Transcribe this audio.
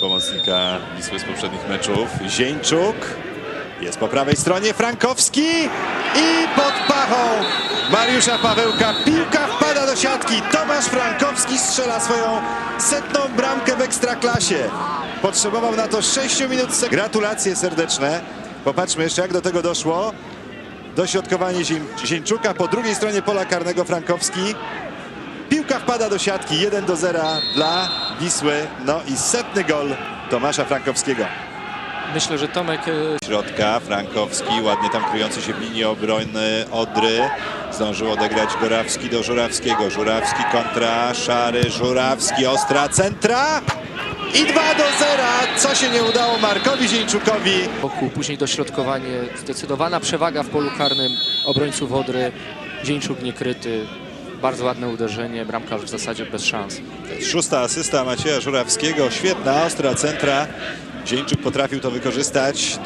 pomocnika Wisły z poprzednich meczów. Zieńczuk jest po prawej stronie, Frankowski i pod pachą Mariusza Pawełka piłka wpada do siatki. Tomasz Frankowski strzela swoją setną bramkę w Ekstraklasie. Potrzebował na to 6 minut. Gratulacje serdeczne. Popatrzmy jeszcze jak do tego doszło. Dośrodkowanie Zień- Zieńczuka po drugiej stronie pola karnego Frankowski. Piłka wpada do siatki 1 do 0 dla Wisły. No i setny gol Tomasza Frankowskiego. Myślę, że Tomek e, Środka Frankowski, ładnie tam kryjący się w linii obrony Odry. Zdążył odegrać Gorawski do Żurawskiego. Żurawski kontra Szary, Żurawski, ostra centra. I 2 do 0. Co się nie udało Markowi Zieńczukowi. wokół, później dośrodkowanie, zdecydowana przewaga w polu karnym obrońców Odry. Dzieńczuk niekryty, bardzo ładne uderzenie, bramkarz w zasadzie bez szans. Szósta asysta Macieja Żurawskiego. Świetna, ostra centra. Zieńczuk potrafił to wykorzystać.